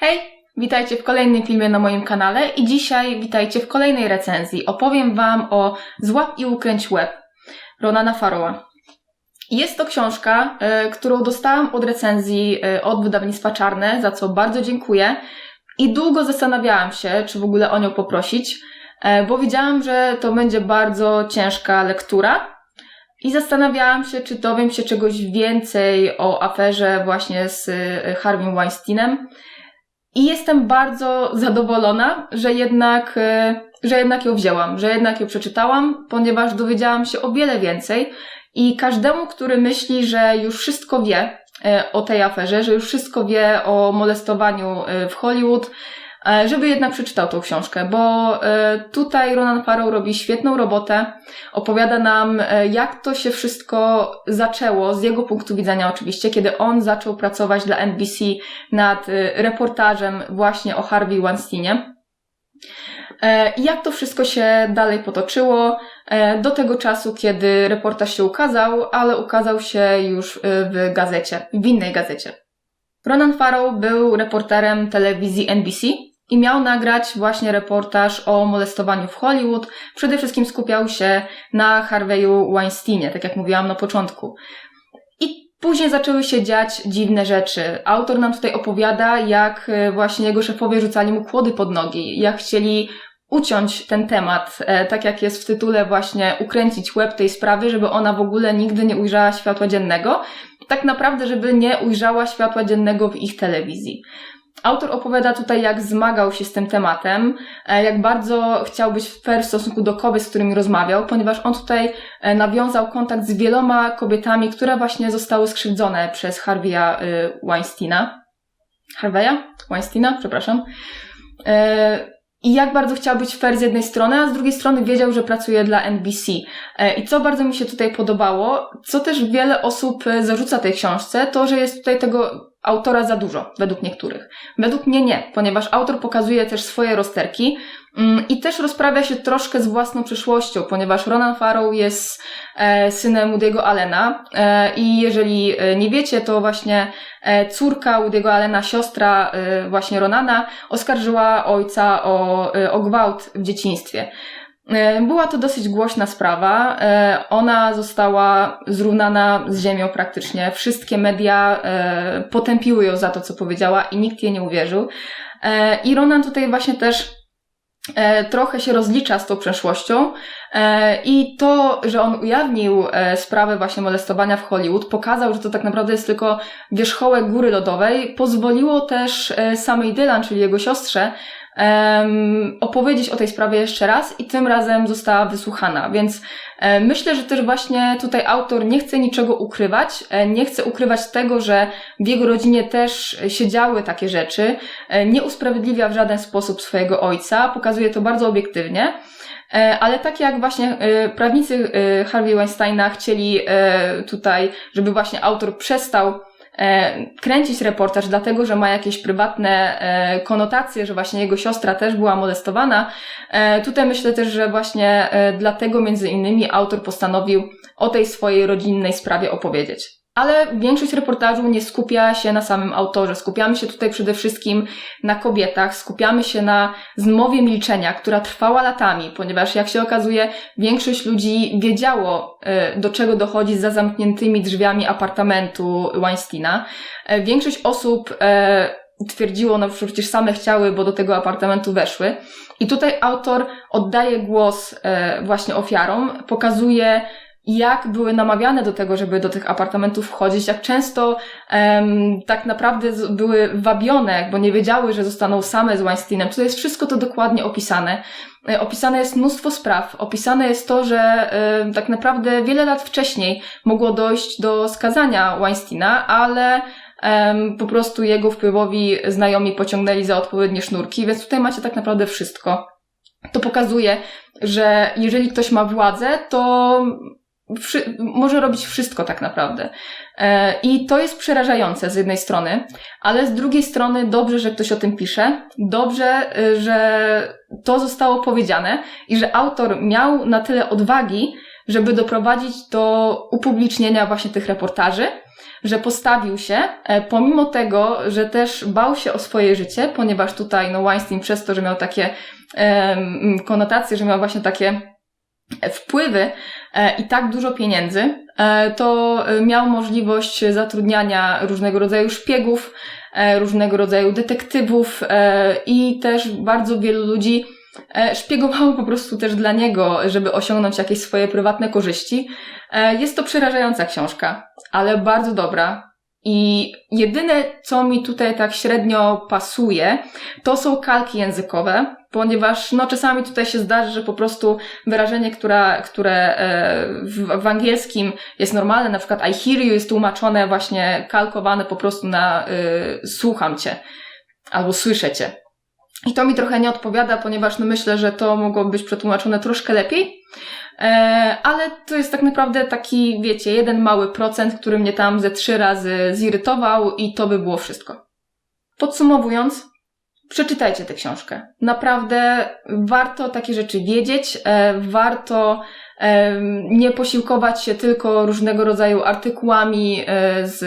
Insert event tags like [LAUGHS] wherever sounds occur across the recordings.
Hej, witajcie w kolejnym filmie na moim kanale i dzisiaj witajcie w kolejnej recenzji. Opowiem Wam o Złap i ukręć web Ronana Farrowa. Jest to książka, y, którą dostałam od recenzji y, od wydawnictwa Czarne, za co bardzo dziękuję. I długo zastanawiałam się, czy w ogóle o nią poprosić, y, bo widziałam, że to będzie bardzo ciężka lektura. I zastanawiałam się, czy dowiem się czegoś więcej o aferze właśnie z Harvey Weinsteinem. I jestem bardzo zadowolona, że jednak, e, że jednak ją wzięłam, że jednak ją przeczytałam, ponieważ dowiedziałam się o wiele więcej i każdemu, który myśli, że już wszystko wie e, o tej aferze, że już wszystko wie o molestowaniu e, w Hollywood, żeby jednak przeczytał tą książkę, bo e, tutaj Ronan Farrow robi świetną robotę, opowiada nam, e, jak to się wszystko zaczęło, z jego punktu widzenia oczywiście, kiedy on zaczął pracować dla NBC nad reportażem właśnie o Harvey Weinsteinie. I jak to wszystko się dalej potoczyło do tego czasu, kiedy reportaż się ukazał, ale ukazał się już w gazecie, w innej gazecie. Ronan Farrow był reporterem telewizji NBC i miał nagrać właśnie reportaż o molestowaniu w Hollywood. Przede wszystkim skupiał się na Harveyu Weinsteinie, tak jak mówiłam na początku. I później zaczęły się dziać dziwne rzeczy. Autor nam tutaj opowiada, jak e, właśnie jego szefowie rzucali mu kłody pod nogi, jak chcieli uciąć ten temat, e, tak jak jest w tytule właśnie ukręcić łeb tej sprawy, żeby ona w ogóle nigdy nie ujrzała światła dziennego, tak naprawdę, żeby nie ujrzała światła dziennego w ich telewizji. Autor opowiada tutaj, jak zmagał się z tym tematem, e, jak bardzo chciał być fair w stosunku do kobiet, z którymi rozmawiał, ponieważ on tutaj e, nawiązał kontakt z wieloma kobietami, które właśnie zostały skrzywdzone przez Harvey'a e, Weinsteina. Harvey'a? Weinsteina, przepraszam. I jak bardzo chciał być fair z jednej strony, a z drugiej strony wiedział, że pracuje dla NBC. I co bardzo mi się tutaj podobało, co też wiele osób zarzuca tej książce, to, że jest tutaj tego autora za dużo, według niektórych. Według mnie nie, ponieważ autor pokazuje też swoje rozterki mm, i też rozprawia się troszkę z własną przyszłością, ponieważ Ronan Farrow jest e, synem Woody'ego Allena e, i jeżeli e, nie wiecie, to właśnie córka Woody'ego Allena, siostra właśnie Ronana, oskarżyła ojca o, o gwałt w dzieciństwie. E, była to dosyć głośna sprawa. E, ona została zrównana z ziemią praktycznie. Wszystkie media e, potępiły ją za to, co powiedziała i nikt jej nie uwierzył. I Ronan tutaj właśnie też trochę się rozlicza z tą przeszłością i to, że on ujawnił sprawę właśnie molestowania w Hollywood, pokazał, że to tak naprawdę jest tylko wierzchołek góry lodowej, pozwoliło też samej Dylan, czyli jego siostrze, um, opowiedzieć o tej sprawie jeszcze raz i tym razem została wysłuchana. Więc e, myślę, że też właśnie tutaj autor nie chce niczego ukrywać, e, nie chce ukrywać tego, że w jego rodzinie też się działy takie rzeczy, e, nie usprawiedliwia w żaden sposób swojego ojca, pokazuje to bardzo obiektywnie. E, ale tak jak właśnie e, prawnicy e, Harvey Weinsteina chcieli tutaj, żeby właśnie autor przestał kręcić reportaż, dlatego że ma jakieś prywatne e, konotacje, że właśnie jego siostra też była molestowana. E, tutaj myślę też, że właśnie dlatego między innymi autor postanowił o tej swojej rodzinnej sprawie opowiedzieć. Ale większość reportażu nie skupia się na samym autorze. Skupiamy się tutaj przede wszystkim na kobietach, skupiamy się na zmowie milczenia, która trwała latami, ponieważ jak się okazuje, większość ludzi wiedziało, e, do czego dochodzi za zamkniętymi drzwiami apartamentu Weinsteina. E, większość osób e, twierdziło, no przecież same chciały, bo do tego apartamentu weszły. I tutaj autor oddaje głos właśnie ofiarom, pokazuje, jak były namawiane do tego, żeby do tych apartamentów wchodzić, jak często um, tak naprawdę były wabione, bo nie wiedziały, że zostaną same z Weinsteinem. To jest wszystko to dokładnie opisane. E, opisane jest mnóstwo spraw. Opisane jest to, że um, tak naprawdę wiele lat wcześniej mogło dojść do skazania Weinsteina, ale po prostu jego wpływowi znajomi pociągnęli za odpowiednie sznurki, więc tutaj macie tak naprawdę wszystko. To pokazuje, że jeżeli ktoś ma władzę, to może robić wszystko tak naprawdę. E, I to jest przerażające z jednej strony, ale z drugiej strony dobrze, że ktoś o tym pisze, dobrze, e, że to zostało powiedziane i że autor miał na tyle odwagi, żeby doprowadzić do upublicznienia właśnie tych reportaży, że postawił się, e, pomimo tego, że też bał się o swoje życie, ponieważ tutaj no Weinstein przez to, że miał takie konotacje, że miał właśnie takie wpływy e, i tak dużo pieniędzy, e, to e, miał możliwość zatrudniania różnego rodzaju szpiegów, różnego rodzaju detektywów i też bardzo wielu ludzi szpiegowało po prostu też dla niego, żeby osiągnąć jakieś swoje prywatne korzyści. Jest to przerażająca książka, ale bardzo dobra. I jedyne, co mi tutaj tak średnio pasuje, to są kalki językowe, ponieważ no czasami tutaj się zdarzy, że po prostu wyrażenie, która, które e, w, w angielskim jest normalne, na przykład I hear you jest tłumaczone właśnie kalkowane po prostu na y, słucham cię albo słyszę cię. I to mi trochę nie odpowiada, ponieważ no myślę, że to mogło być przetłumaczone troszkę lepiej. E, ale to jest tak naprawdę taki, wiecie, jeden mały procent, który mnie tam ze trzy razy zirytował i to by było wszystko. Podsumowując, przeczytajcie tę książkę. Naprawdę warto takie rzeczy wiedzieć, e, warto e, nie posiłkować się tylko różnego rodzaju artykułami e, z,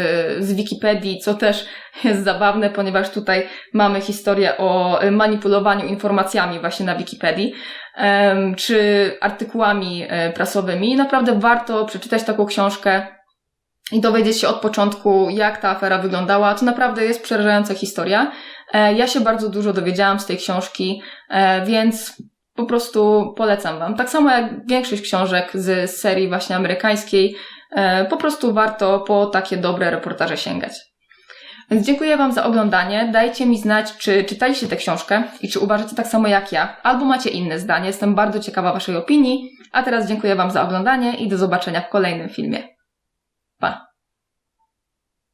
z Wikipedii, co też [LAUGHS] jest zabawne, ponieważ tutaj mamy historię o manipulowaniu informacjami właśnie na Wikipedii, czy artykułami prasowymi. Naprawdę warto przeczytać taką książkę i dowiedzieć się od początku, jak ta afera wyglądała. To naprawdę jest przerażająca historia. E, Ja się bardzo dużo dowiedziałam z tej książki, e, więc po prostu polecam Wam. Tak samo jak większość książek z serii właśnie amerykańskiej, e, po prostu warto po takie dobre reportaże sięgać. Więc dziękuję Wam za oglądanie. Dajcie mi znać, czy czytaliście tę książkę i czy uważacie tak samo jak ja, albo macie inne zdanie. Jestem bardzo ciekawa Waszej opinii. A teraz dziękuję Wam za oglądanie i do zobaczenia w kolejnym filmie. Pa!